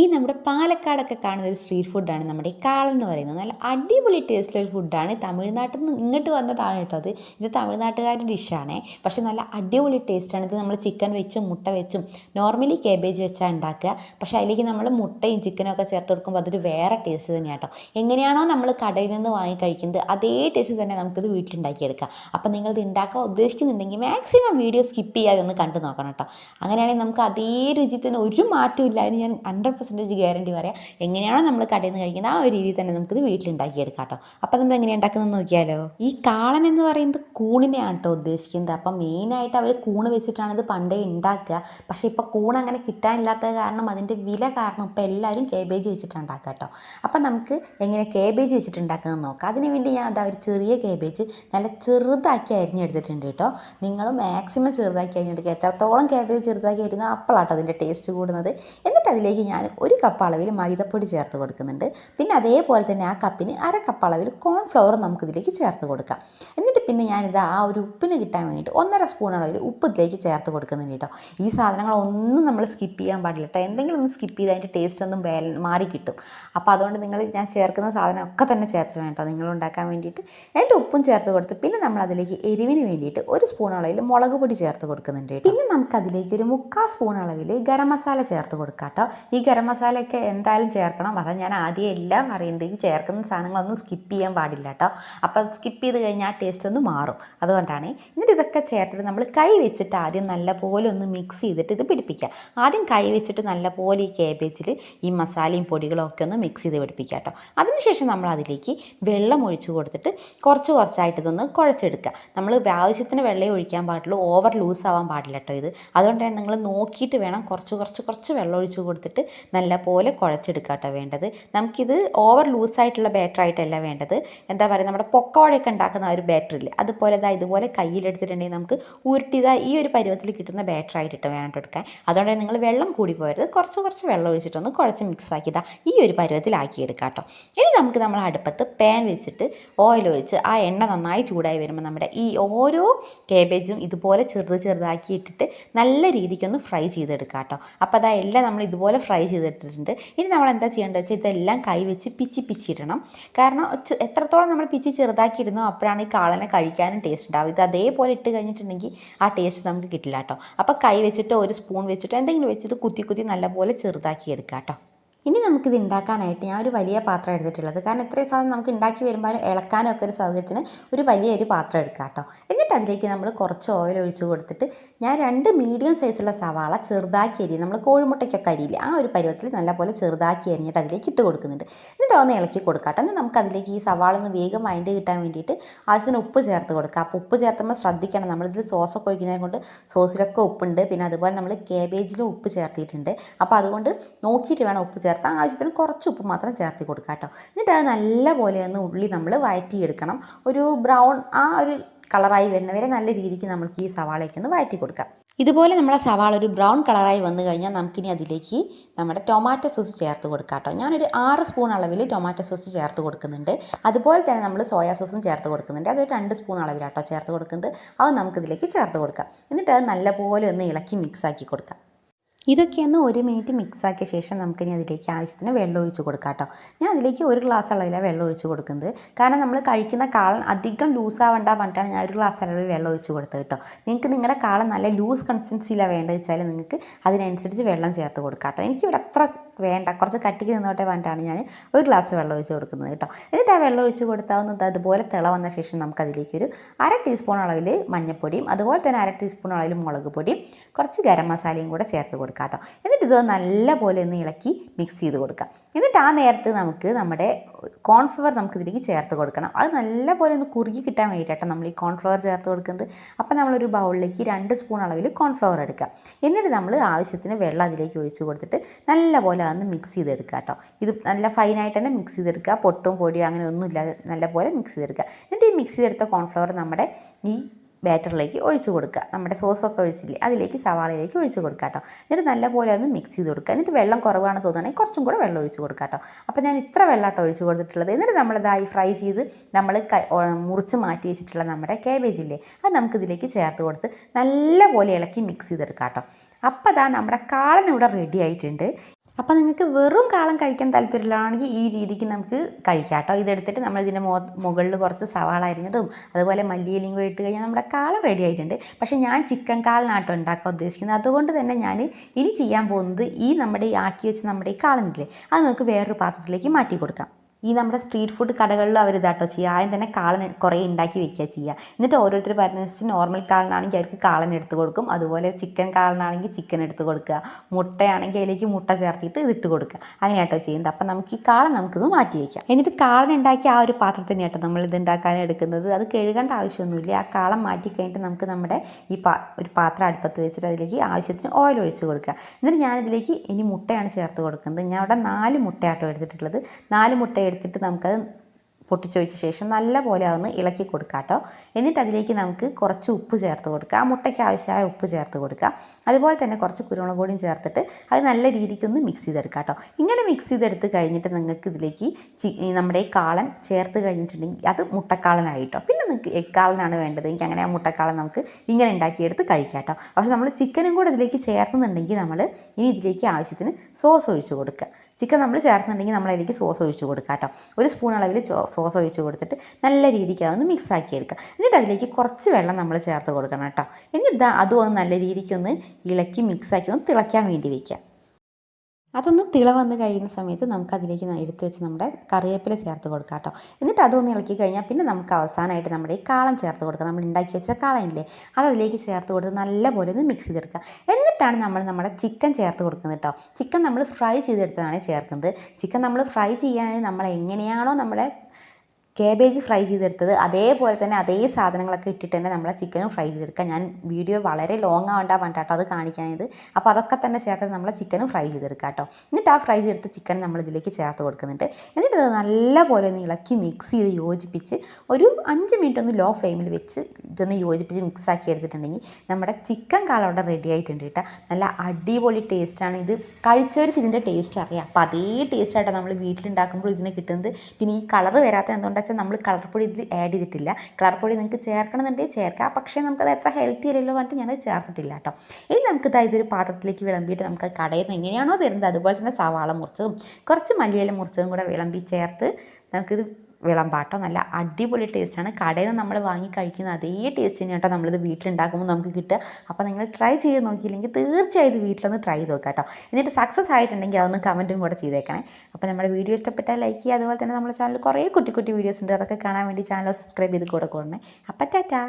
ഈ നമ്മുടെ പാലക്കാടൊക്കെ കാണുന്ന ഒരു സ്ട്രീറ്റ് ഫുഡാണ് നമ്മുടെ ഈ കാളൻ എന്ന് പറയുന്നത്. നല്ല അടിപൊളി ടേസ്റ്റുള്ള ഫുഡാണ് തമിഴ്നാട്ടിൽ നിന്ന് ഇങ്ങോട്ട് വന്നതാണ് കേട്ടോ അത്. ഇത് തമിഴ്നാട്ടുകാരുടെ ഡിഷാണേ പക്ഷേ നല്ല അടിപൊളി ടേസ്റ്റാണ് ഇത് നമ്മൾ ചിക്കൻ വെച്ചും മുട്ട വെച്ചും നോർമലി കേബേജ് വെച്ചാണ് ഉണ്ടാക്കുക പക്ഷേ അതിലേക്ക് നമ്മൾ മുട്ടയും ചിക്കനും ഒക്കെ ചേർത്ത് കൊടുക്കുമ്പോൾ അതൊരു വേറെ ടേസ്റ്റ് തന്നെയാണ് കേട്ടോ എങ്ങനെയാണോ നമ്മൾ കടയിൽ നിന്ന് വാങ്ങി കഴിക്കുന്നത് അതേ ടേസ്റ്റ് തന്നെ നമുക്കിത് വീട്ടിലുണ്ടാക്കിയെടുക്കാം. അപ്പോൾ നിങ്ങളിത് ഉണ്ടാക്കാൻ ഉദ്ദേശിക്കുന്നുണ്ടെങ്കിൽ മാക്സിമം വീഡിയോ സ്കിപ്പ് ചെയ്യാതെ ഒന്ന് കണ്ടു നോക്കണം കേട്ടോ അങ്ങനെയാണെങ്കിൽ നമുക്ക് അതേ രുചി തന്നെ ഒരു അതിന് ഞാൻ ഹൺഡ്രഡ് പെർസെന്റേജ് ഗ്യാരണ്ടി പറയാം. എങ്ങനെയാണോ നമ്മൾ കടയിൽ നിന്ന് കഴിക്കുന്നത് ആ ഒരു രീതിയിൽ തന്നെ നമുക്കിത് വീട്ടിലുണ്ടാക്കിയെടുക്കാം കേട്ടോ. അപ്പോൾ നമ്മൾ എങ്ങനെ ഉണ്ടാക്കുന്നത് നോക്കിയാലോ? ഈ കാളൻ എന്ന് പറയുന്നത് കൂണിനെയാണ് കേട്ടോ ഉദ്ദേശിക്കുന്നത്. അപ്പം മെയിനായിട്ട് അവർ കൂണ് വെച്ചിട്ടാണ് ഇത് പണ്ടേ ഉണ്ടാക്കുക. പക്ഷേ ഇപ്പോൾ കൂൺ അങ്ങനെ കിട്ടാനില്ലാത്തത് കാരണം അതിന്റെ വില കാരണം ഇപ്പോൾ എല്ലാവരും കേബേജ് വെച്ചിട്ട് ഉണ്ടാക്കുക കേട്ടോ. അപ്പം നമുക്ക് എങ്ങനെ കേബേജ് വെച്ചിട്ട് ഉണ്ടാക്കുന്നത് നോക്കാം. അതിന് വേണ്ടി ഞാൻ അതാ ഒരു ചെറിയ കേബേജ് നല്ല ചെറുതാക്കി അരിഞ്ഞെടുത്തിട്ടുണ്ട് കേട്ടോ. നിങ്ങൾ മാക്സിമം ചെറുതാക്കി അരിഞ്ഞെടുക്കുക. എത്രത്തോളം കേബേജ് ചെറുതാക്കി അരിഞ്ഞാൽ അപ്പോഴാട്ടോ അതിന്റെ ടേസ്റ്റ് കൂടുന്നത്. എന്നിട്ട് അതിലേക്ക് ഞാൻ ഒരു കപ്പ് അളവിൽ മൈദപ്പൊടി ചേർത്ത് കൊടുക്കുന്നുണ്ട്. പിന്നെ അതേപോലെ തന്നെ ആ കപ്പിന് അര കപ്പ് അളവിൽ കോൺഫ്ലവർ നമുക്കിതിലേക്ക് ചേർത്ത് കൊടുക്കാം. എന്നിട്ട് പിന്നെ ഞാനിത് ആ ഒരു ഉപ്പിന് കിട്ടാൻ വേണ്ടിയിട്ട് ഒന്നര സ്പൂൺ അളവിൽ ഉപ്പ് ഇതിലേക്ക് ചേർത്ത് കൊടുക്കുന്നുണ്ട് കേട്ടോ. ഈ സാധനങ്ങളൊന്നും നമ്മൾ സ്കിപ്പ് ചെയ്യാൻ പാടില്ല കേട്ടോ. എന്തെങ്കിലും ഒന്ന് സ്കിപ്പ് ചെയ്ത് അതിന്റെ ടേസ്റ്റ് ഒന്നും ബാല മാറി കിട്ടും. അപ്പോൾ അതുകൊണ്ട് നിങ്ങൾ ഞാൻ ചേർക്കുന്ന സാധനം ഒക്കെ തന്നെ ചേർത്ത് വേണ്ടോ നിങ്ങൾ ഉണ്ടാക്കാൻ വേണ്ടിയിട്ട് എന്നിട്ട് ഉപ്പും ചേർത്ത് കൊടുത്ത് പിന്നെ നമ്മൾ അതിലേക്ക് എരിവിന് വേണ്ടിയിട്ട് ഒരു സ്പൂൺ അളവിൽ മുളക് പൊടി ചേർത്ത് കൊടുക്കുന്നുണ്ട്. പിന്നെ നമുക്ക് അതിലേക്ക് ഒരു മുക്കാൽ സ്പൂൺ അളവിൽ ഗരം മസാല ചേർത്ത് കൊടുക്കാം കേട്ടോ. ഈ ഗരം മസാലയൊക്കെ എന്തായാലും ചേർക്കണം. അതാ ഞാൻ ആദ്യം എല്ലാം അറിയുന്നത്. ചേർക്കുന്ന സാധനങ്ങളൊന്നും സ്കിപ്പ് ചെയ്യാൻ പാടില്ല കേട്ടോ അപ്പോൾ സ്കിപ്പ് ചെയ്ത് കഴിഞ്ഞാൽ ആ ടേസ്റ്റ് ഒന്ന് മാറും. അതുകൊണ്ടാണ് എന്നിട്ട് ഇതൊക്കെ ചേർത്തിട്ട് നമ്മൾ കൈ വെച്ചിട്ട് ആദ്യം നല്ല നല്ലപോലെ ഒന്ന് മിക്സ് ചെയ്തിട്ട് ഇത് പിടിപ്പിക്കുക ആദ്യം കൈ വെച്ചിട്ട് നല്ല നല്ലപോലെ ഈ കേബേജിൽ ഈ മസാലയും പൊടികളും ഒക്കെ ഒന്ന് മിക്സ് ചെയ്ത് പിടിപ്പിക്കുക കേട്ടോ അതിനുശേഷം നമ്മൾ അതിലേക്ക് വെള്ളം ഒഴിച്ചു കൊടുത്തിട്ട് കുറച്ച് കുറച്ചായിട്ട് ഇതൊന്ന് കുഴച്ചെടുക്കുക നമ്മൾ ആവശ്യത്തിന് വെള്ളമേ ഒഴിക്കാൻ പാടുള്ളൂ. ഓവർ ലൂസ് ആവാൻ പാടില്ല കേട്ടോ ഇത്. അതുകൊണ്ട് തന്നെ നിങ്ങൾ നോക്കിയിട്ട് വേണം കുറച്ച് കുറച്ച് കുറച്ച് വെള്ളം ഒഴിച്ച് കൊടുത്തിട്ട് നല്ലപോലെ കുഴച്ചെടുക്കുക കേട്ടോ വേണ്ടത്. നമുക്കിത് ഓവർ ലൂസായിട്ടുള്ള ബാറ്റർ ആയിട്ടല്ല വേണ്ടത്. എന്താ പറയുക നമ്മുടെ പൊക്കവടയൊക്കെ ഉണ്ടാക്കുന്ന ഒരു ബാറ്റർ ഇല്ലേ അതുപോലെ ഇതാ ഇതുപോലെ കയ്യിലെടുത്തിട്ടുണ്ടെങ്കിൽ നമുക്ക് ഉരുട്ടിതാ ഈ ഒരു പരുവത്തിൽ കിട്ടുന്ന ബാറ്റർ ആയിട്ട് വേണം എടുക്കാൻ. അതുകൊണ്ട് നിങ്ങൾ വെള്ളം കൂടി പോയത് കുറച്ച് കുറച്ച് വെള്ളം ഒഴിച്ചിട്ടൊന്ന് കുഴച്ച് മിക്സ് ആക്കിയതാ ഈ ഒരു പരുവത്തിലാക്കി എടുക്കാം കേട്ടോ ഇനി നമുക്ക് നമ്മൾ അടുപ്പത്ത് പാൻ വെച്ചിട്ട് ഓയിൽ ഒഴിച്ച് ആ എണ്ണ നന്നായി ചൂടായി വരുമ്പോൾ നമ്മുടെ ഈ ഓരോ കേബേജും ഇതുപോലെ ചെറുത് ചെറുതാക്കി ഇട്ടിട്ട് നല്ല രീതിക്കൊന്ന് ഫ്രൈ ചെയ്തെടുക്കാം കേട്ടോ അപ്പോൾ അതാ എല്ലാം നമ്മൾ ഇതുപോലെ ഫ്രൈ ചെയ്തെടുത്തിട്ടുണ്ട് ഇനി നമ്മൾ എന്താ ചെയ്യേണ്ടത് വെച്ചാൽ ഇതെല്ലാം കൈ വെച്ച് പിച്ചി പിച്ചിടണം കാരണം എത്രത്തോളം നമ്മൾ പിച്ചി ചെറുതാക്കിയിടുന്നോ അപ്പോഴാണ് ഈ കാളനെ കഴിക്കാനും ടേസ്റ്റ് ഉണ്ടാവും ഇത് അതേപോലെ ഇട്ട് കഴിഞ്ഞിട്ടുണ്ടെങ്കിൽ ആ ടേസ്റ്റ് നമുക്ക് കിട്ടില്ല കേട്ടോ. അപ്പോൾ കൈ വെച്ചിട്ടോ ഒരു സ്പൂൺ വെച്ചിട്ടോ എന്തെങ്കിലും വെച്ചിട്ട് കുത്തി കുത്തി നല്ലപോലെ ചെറുതാക്കി എടുക്കാം കേട്ടോ. ഇനി നമുക്കിത് ഉണ്ടാക്കാനായിട്ട് ഞാൻ ഒരു വലിയ പാത്രം എടുത്തിട്ടുള്ളത്. കാരണം ഇത്രയും സാധനം നമുക്ക് ഉണ്ടാക്കി വരുമ്പോൾ ഇളക്കാനും ഒക്കെ ഒരു സൗകര്യത്തിന് ഒരു വലിയൊരു പാത്രം എടുക്കാം കേട്ടോ. എന്നിട്ട് അതിലേക്ക് നമ്മൾ കുറച്ച് ഓയിൽ ഒഴിച്ച് കൊടുത്തിട്ട് ഞാൻ രണ്ട് മീഡിയം സൈസുള്ള സവാള ചെറുതാക്കി അരി നമ്മൾ കോഴിമുട്ടയ്ക്കൊക്കെ അരിയില്ല ആ ഒരു പരുവത്തിൽ നല്ലപോലെ ചെറുതാക്കി അരിഞ്ഞിട്ട് അതിലേക്ക് ഇട്ട് കൊടുക്കുന്നുണ്ട്. എന്നിട്ട് ഒന്ന് ഇളക്കി കൊടുക്കാം കേട്ടോ. എന്നിട്ട് നമുക്ക് അതിലേക്ക് ഈ സവാള ഒന്ന് വേഗം അതിന്റെ കിട്ടാൻ വേണ്ടിയിട്ട് ആവശ്യത്തിന് ഉപ്പ് ചേർത്ത് കൊടുക്കുക അപ്പോൾ ഉപ്പ് ചേർത്തുമ്പോൾ ശ്രദ്ധിക്കണം. നമ്മളിതിൽ സോസൊക്കെ ഒഴിക്കുന്നതിനെ കൊണ്ട് സോസിലൊക്കെ ഉപ്പുണ്ട്. പിന്നെ അതുപോലെ നമ്മൾ കേബേജിലും ഉപ്പ് ചേർത്തിട്ടുണ്ട് അപ്പോൾ അതുകൊണ്ട് നോക്കിയിട്ട് വേണം ഉപ്പ് ചേർത്താൽ ആവശ്യത്തിന് കുറച്ച് ഉപ്പ് മാത്രം ചേർത്ത് കൊടുക്കുക കേട്ടോ. എന്നിട്ട് അത് നല്ലപോലെ ഒന്ന് ഉള്ളി നമ്മൾ വഴറ്റിയെടുക്കണം ഒരു ബ്രൗൺ ആ ഒരു കളറായി വരുന്നവരെ നല്ല രീതിക്ക് നമുക്ക് ഈ സവാളയ്ക്ക് ഒന്ന് വഴറ്റി കൊടുക്കാം. ഇതുപോലെ നമ്മുടെ സവാള ഒരു ബ്രൗൺ കളറായി വന്നു കഴിഞ്ഞാൽ നമുക്കിനി അതിലേക്ക് നമ്മുടെ ടൊമാറ്റോ സോസ് ചേർത്ത് കൊടുക്കാം കേട്ടോ. ഞാനൊരു ആറ് സ്പൂൺ അളവിൽ ടൊമാറ്റോ സോസ് ചേർത്ത് കൊടുക്കുന്നുണ്ട്. അതുപോലെ തന്നെ നമ്മൾ സോയാ സോസും ചേർത്ത് കൊടുക്കുന്നുണ്ട്. അതൊരു രണ്ട് സ്പൂൺ അളവിലാട്ടോ ചേർത്ത് കൊടുക്കുന്നത്. അത് നമുക്കിതിലേക്ക് ചേർത്ത് കൊടുക്കാം. എന്നിട്ട് അത് നല്ലപോലെ ഒന്ന് ഇളക്കി മിക്സ് ആക്കി കൊടുക്കാം. ഇതൊക്കെയൊന്ന് ഒരു മിനിറ്റ് മിക്സാക്കിയ ശേഷം നമുക്കിനി അതിലേക്ക് ആവശ്യത്തിന് വെള്ളം ഒഴിച്ച് കൊടുക്കാം കേട്ടോ. ഞാൻ അതിലേക്ക് ഒരു ഗ്ലാസ് അളവിലാണ് വെള്ളം ഒഴിച്ച് കൊടുക്കുന്നത്. കാരണം നമ്മൾ കഴിക്കുന്ന കാളൻ അധികം ലൂസ് ആവണ്ട പറഞ്ഞിട്ടാണ് ഞാൻ ഒരു ഗ്ലാസ് അളവിൽ വെള്ളം ഒഴിച്ച് കൊടുത്തത് കേട്ടോ. നിങ്ങൾക്ക് നിങ്ങളുടെ കാളൻ നല്ല ലൂസ് കൺസിസ്റ്റൻസിയിലാണ് വേണ്ടത് വെച്ചാൽ നിങ്ങൾക്ക് അതിനനുസരിച്ച് വെള്ളം ചേർത്ത് കൊടുക്കാം കേട്ടോ. എനിക്കിവിടെ അത്ര വേണ്ട. കുറച്ച് കട്ടിക്ക് നിന്നോട്ടെ പറഞ്ഞിട്ടാണ് ഞാൻ ഒരു ഗ്ലാസ് വെള്ളം ഒഴിച്ച് കൊടുക്കുന്നത് കേട്ടോ. എന്നിട്ട് ആ വെള്ളം ഒഴിച്ച് കൊടുത്താവുന്നത് അതുപോലെ തിള വന്ന ശേഷം നമുക്കതിലേക്ക് ഒരു അര ടീസ്പൂൺ അളവിൽ മഞ്ഞൾപ്പൊടിയും അതുപോലെ തന്നെ അര ടീസ്പൂൺ അളവിൽ മുളക് പൊടിയും കുറച്ച് ഗരം മസാലയും കൂടെ ചേർത്ത് കൊടുക്കാം കേട്ടോ. എന്നിട്ട് ഇത് നല്ലപോലെ ഒന്ന് ഇളക്കി മിക്സ് ചെയ്ത് കൊടുക്കാം. എന്നിട്ട് ആ നേരത്ത് നമുക്ക് നമ്മുടെ കോൺഫ്ലവർ നമുക്ക് ഇതിലേക്ക് ചേർത്ത് കൊടുക്കണം. അത് നല്ലപോലെ ഒന്ന് കുറുകി കിട്ടാൻ വേണ്ടിയിട്ടാണ് നമ്മൾ ഈ കോൺഫ്ലവർ ചേർത്ത് കൊടുക്കുന്നത്. അപ്പോൾ നമ്മളൊരു ബൗളിലേക്ക് രണ്ട് സ്പൂൺ അളവിൽ കോൺഫ്ലവർ എടുക്കുക. എന്നിട്ട് നമ്മൾ ആവശ്യത്തിന് വെള്ളം അതിലേക്ക് ഒഴിച്ച് കൊടുത്തിട്ട് നല്ലപോലെ അതൊന്ന് മിക്സ് ചെയ്തെടുക്കുക കേട്ടോ. ഇത് നല്ല ഫൈനായിട്ട് തന്നെ മിക്സ് ചെയ്തെടുക്കുക. പൊട്ടും പൊടിയോ അങ്ങനെ ഒന്നും ഇല്ലാതെ നല്ലപോലെ മിക്സ് ചെയ്തെടുക്കുക. എന്നിട്ട് ഈ മിക്സ് ചെയ്തെടുത്ത കോൺഫ്ലവർ നമ്മുടെ ഈ ബാറ്ററിലേക്ക് ഒഴിച്ചു കൊടുക്കുക. നമ്മുടെ സോസൊക്കെ ഒഴിച്ചില്ലേ അതിലേക്ക് സവാളയിലേക്ക് ഒഴിച്ചു കൊടുക്കുക കേട്ടോ. എന്നിട്ട് നല്ലപോലെ ഒന്ന് മിക്സ് ചെയ്ത് കൊടുക്കുക. എന്നിട്ട് വെള്ളം കുറവാണ് തോന്നുകയാണെങ്കിൽ കുറച്ചും കൂടെ വെള്ളം ഒഴിച്ച് കൊടുക്കുക കേട്ടോ. അപ്പോൾ ഞാൻ ഇത്ര വെള്ളമാട്ടോ ഒഴിച്ച് കൊടുത്തിട്ടുള്ളത്. എന്നിട്ട് നമ്മളിതായി ഫ്രൈ ചെയ്ത് നമ്മൾ മുറിച്ച് മാറ്റി വെച്ചിട്ടുള്ള നമ്മുടെ കാബേജ് ഇല്ലേ അത് നമുക്കിതിലേക്ക് ചേർത്ത് കൊടുത്ത് നല്ലപോലെ ഇളക്കി മിക്സ് ചെയ്തെടുക്കാം കേട്ടോ. അപ്പോൾ അതാ നമ്മുടെ കാളൻ ഇവിടെ റെഡി ആയിട്ടുണ്ട്. അപ്പോൾ നിങ്ങൾക്ക് വെറും കാളം കഴിക്കാൻ താല്പര്യമുള്ളതാണെങ്കിൽ ഈ രീതിക്ക് നമുക്ക് കഴിക്കാം കേട്ടോ. ഇതെടുത്തിട്ട് നമ്മൾ ഇതിന്റെ മോ മുകളിൽ കുറച്ച് സവാള അരിഞ്ഞതും അതുപോലെ മല്ലിയിലയും കൂടി ഇട്ട് കഴിഞ്ഞാൽ നമ്മുടെ കാളം റെഡി ആയിട്ടുണ്ട്. പക്ഷേ ഞാൻ ചിക്കൻ കാളിനാട്ടോ ഉണ്ടാക്കാൻ ഉദ്ദേശിക്കുന്നത്. അതുകൊണ്ട് തന്നെ ഞാൻ ഇനി ചെയ്യാൻ പോകുന്നത് ഈ നമ്മുടെ ഈ ആക്കി വെച്ച് നമ്മുടെ ഈ കാളനില്ലേ അത് നമുക്ക് വേറൊരു പാത്രത്തിലേക്ക് മാറ്റി കൊടുക്കാം. ഈ നമ്മുടെ സ്ട്രീറ്റ് ഫുഡ് കടകളിൽ അവർ ഇതാട്ടോ ചെയ്യുക. ആദ്യം തന്നെ കാളൻ കുറേ ഉണ്ടാക്കി വെക്കുക ചെയ്യുക. എന്നിട്ട് ഓരോരുത്തർ പറയുന്നത് വെച്ചാൽ നോർമൽ കാളനാണെങ്കിൽ അവർക്ക് കാളൻ എടുത്ത് കൊടുക്കും. അതുപോലെ ചിക്കൻ കാളനാണെങ്കിൽ ചിക്കൻ എടുത്ത് കൊടുക്കുക. മുട്ടയാണെങ്കിൽ അതിലേക്ക് മുട്ട ചേർത്തിട്ട് ഇതിട്ട് കൊടുക്കുക. അങ്ങനെയാട്ടോ ചെയ്യുന്നത്. അപ്പം നമുക്ക് ഈ കാളൻ നമുക്കിത് മാറ്റി വയ്ക്കാം എന്നിട്ട് കാളൻ ഉണ്ടാക്കി ആ ഒരു പാത്രത്തിൽ തന്നെയാട്ടോ നമ്മൾ ഇത് ഉണ്ടാക്കാൻ എടുക്കുന്നത്. അത് കഴുകേണ്ട ആവശ്യമൊന്നുമില്ല. ആ കാളം മാറ്റി കഴിഞ്ഞിട്ട് നമുക്ക് നമ്മുടെ ഈ പാ ഒരു പാത്രം അടുപ്പത്ത് വെച്ചിട്ട് അതിലേക്ക് ആവശ്യത്തിന് ഓയിൽ ഒഴിച്ച് കൊടുക്കുക. എന്നിട്ട് ഞാനിതിലേക്ക് ഇനി മുട്ടയാണ് ചേർത്ത് കൊടുക്കുന്നത്. ഞാൻ അവിടെ നാല് മുട്ടയാട്ടോ എടുത്തിട്ടുള്ളത്. നാല് മുട്ട എടുത്തിട്ട് നമുക്കത് പൊട്ടിച്ചൊഴിച്ച ശേഷം നല്ല പോലെ അതൊന്ന് ഇളക്കി കൊടുക്കുക കേട്ടോ. എന്നിട്ട് അതിലേക്ക് നമുക്ക് കുറച്ച് ഉപ്പ് ചേർത്ത് കൊടുക്കുക ആ മുട്ടയ്ക്ക് ആവശ്യമായ ഉപ്പ് ചേർത്ത് കൊടുക്കുക അതുപോലെ തന്നെ കുറച്ച് കുരുമുളക് പൊടിയും ചേർത്തിട്ട് അത് നല്ല രീതിക്കൊന്ന് മിക്സ് ചെയ്തെടുക്കുക കേട്ടോ. ഇങ്ങനെ മിക്സ് ചെയ്തെടുത്ത് കഴിഞ്ഞിട്ട് നിങ്ങൾക്ക് ഇതിലേക്ക് നമ്മുടെ കാളൻ ചേർത്ത് കഴിഞ്ഞിട്ടുണ്ടെങ്കിൽ അത് മുട്ടക്കാളനായിട്ടോ. പിന്നെ നിങ്ങൾക്ക് എക്കാളനാണ് വേണ്ടത്. എനിക്ക് അങ്ങനെ ആ മുട്ടക്കാളൻ നമുക്ക് ഇങ്ങനെ ഉണ്ടാക്കിയെടുത്ത് കഴിക്കാം കേട്ടോ. പക്ഷേ നമ്മൾ ചിക്കനും കൂടെ ഇതിലേക്ക് ചേർക്കുന്നുണ്ടെങ്കിൽ നമ്മൾ ഇനി ഇതിലേക്ക് ആവശ്യത്തിന് സോസ് ഒഴിച്ച് കൊടുക്കുക. ചിക്കൻ നമ്മൾ ചേർക്കുന്നുണ്ടെങ്കിൽ നമ്മൾ അതിലേക്ക് സോസ് ഒഴിച്ച് കൊടുക്കുക കേട്ടോ. ഒരു സ്പൂൺ അളവിൽ സോസ് ഒഴിച്ച് കൊടുത്തിട്ട് നല്ല രീതിക്ക് അതൊന്ന് മിക്സ് ആക്കി എടുക്കുക. എന്നിട്ട് അതിലേക്ക് കുറച്ച് വെള്ളം നമ്മൾ ചേർത്ത് കൊടുക്കണം കേട്ടോ. എന്നിട്ട് അതും ഒന്ന് നല്ല രീതിക്കൊന്ന് ഇളക്കി മിക്സാക്കി ഒന്ന് തിളയ്ക്കാൻ വേണ്ടി വയ്ക്കുക അതൊന്ന് തിള വന്ന് കഴിയുന്ന സമയത്ത് നമുക്ക് അതിലേക്ക് എടുത്ത് വെച്ച് നമ്മുടെ കറിവേപ്പില ചേർത്ത് കൊടുക്കാം കേട്ടോ. എന്നിട്ട് അതൊന്ന് ഇളക്കി കഴിഞ്ഞാൽ പിന്നെ നമുക്ക് അവസാനമായിട്ട് നമ്മുടെ ഈ കാളം ചേർത്ത് കൊടുക്കാം. നമ്മൾ ഉണ്ടാക്കി വെച്ച കാളയില്ലേ അത് അതിലേക്ക് ചേർത്ത് കൊടുത്ത് നല്ലപോലെ ഒന്ന് മിക്സ് ചെയ്തെടുക്കുക. എന്നിട്ടാണ് നമ്മൾ നമ്മുടെ ചിക്കൻ ചേർത്ത് കൊടുക്കുന്നത് കേട്ടോ. ചിക്കൻ നമ്മൾ ഫ്രൈ ചെയ്തെടുത്തതാണ് ചേർക്കുന്നത്. ചിക്കൻ നമ്മൾ ഫ്രൈ ചെയ്യാനായി നമ്മൾ എങ്ങനെയാണോ നമ്മുടെ കേബേജ് ഫ്രൈ ചെയ്തെടുത്തത് അതേപോലെ തന്നെ അതേ സാധനങ്ങളൊക്കെ ഇട്ടിട്ട് തന്നെ നമ്മളെ ചിക്കനും ഫ്രൈ ചെയ്തെടുക്കുക ഞാൻ വീഡിയോ വളരെ ലോങ് ആവേണ്ട വേണ്ട കേട്ടോ അത് കാണിക്കാനായത് അപ്പോൾ അതൊക്കെ തന്നെ ചേർത്ത് നമ്മളെ ചിക്കനും ഫ്രൈ ചെയ്തെടുക്കുക കേട്ടോ. എന്നിട്ട് ആ ഫ്രൈ ചെയ്തെടുത്ത ചിക്കൻ നമ്മൾ ഇതിലേക്ക് ചേർത്ത് കൊടുക്കുന്നുണ്ട്. എന്നിട്ട് ഇത് നല്ലപോലെ ഒന്ന് ഇളക്കി മിക്സ് ചെയ്ത് യോജിപ്പിച്ച് ഒരു അഞ്ച് മിനിറ്റ് ഒന്ന് ലോ ഫ്ലെയിമിൽ വെച്ച് ഇതൊന്ന് യോജിപ്പിച്ച് മിക്സ് ആക്കി എടുത്തിട്ടുണ്ടെങ്കിൽ നമ്മുടെ ചിക്കൻ കാള അവിടെ റെഡി ആയിട്ടുണ്ട് കേട്ടോ. നല്ല അടിപൊളി ടേസ്റ്റാണ് ഇത്. കഴിച്ചവർക്ക് ഇതിന്റെ ടേസ്റ്റ് അറിയാം. അപ്പോൾ അതേ ടേസ്റ്റായിട്ടാണ് നമ്മൾ വീട്ടിലുണ്ടാക്കുമ്പോൾ ഇതിന് കിട്ടുന്നത്. പിന്നെ ഈ കളർ വരാത്ത എന്തുകൊണ്ടാണ് വെച്ചാൽ നമ്മൾ കളർ പൊടി ഇതിൽ ആഡ് ചെയ്തിട്ടില്ല. കളർ പൊടി നിങ്ങൾക്ക് ചേർക്കണമെന്നുണ്ടെങ്കിൽ ചേർക്കാം. പക്ഷേ നമുക്കത് എത്ര ഹെൽത്തി അല്ലല്ലോ പറഞ്ഞിട്ട് ഞാനത് ചേർത്തിട്ടില്ല കേട്ടോ. ഇനി നമുക്ക് ഇതാ ഇതൊരു പാത്രത്തിലേക്ക് വിളമ്പിയിട്ട് നമുക്ക് കടയിൽ നിന്ന് എങ്ങനെയാണോ തരുന്നത്. അതുപോലെ തന്നെ സവാള മുറിച്ചതും കുറച്ച് മല്ലിയില മുറിച്ചതും കൂടെ വിളമ്പി ചേർത്ത് നമുക്കിത് വിളമ്പാട്ടോ. നല്ല അടിപൊളി ടേസ്റ്റാണ് കടയിൽ നിന്ന് നമ്മൾ വാങ്ങി കഴിക്കുന്ന അതേ ടേസ്റ്റ് തന്നെ കേട്ടോ നമ്മളിത് വീട്ടിലുണ്ടാക്കുമ്പോൾ നമുക്ക് കിട്ടുക. അപ്പോൾ നിങ്ങൾ ട്രൈ ചെയ്ത് നോക്കിയില്ലെങ്കിൽ തീർച്ചയായും ഇത് വീട്ടിലൊന്ന് ട്രൈ ചെയ്ത് നോക്കാം കേട്ടോ എന്നിട്ട് സക്സസ് ആയിട്ടുണ്ടെങ്കിൽ അതൊന്ന് കമന്റും കൂടെ ചെയ്തേക്കണേ. അപ്പോൾ നമ്മുടെ വീഡിയോ ഇഷ്ടപ്പെട്ടാൽ ലൈക്ക് ചെയ്യുക. അതുപോലെ തന്നെ നമ്മുടെ ചാനൽ കുറേ കുട്ടി കുട്ടി വീഡിയോസ് ഉണ്ട്. അതൊക്കെ കാണാൻ വേണ്ടി ചാനൽ സബ്സ്ക്രൈബ് ചെയ്ത് കൂടെ കൂടണേ അപ്പം ടാറ്റാ.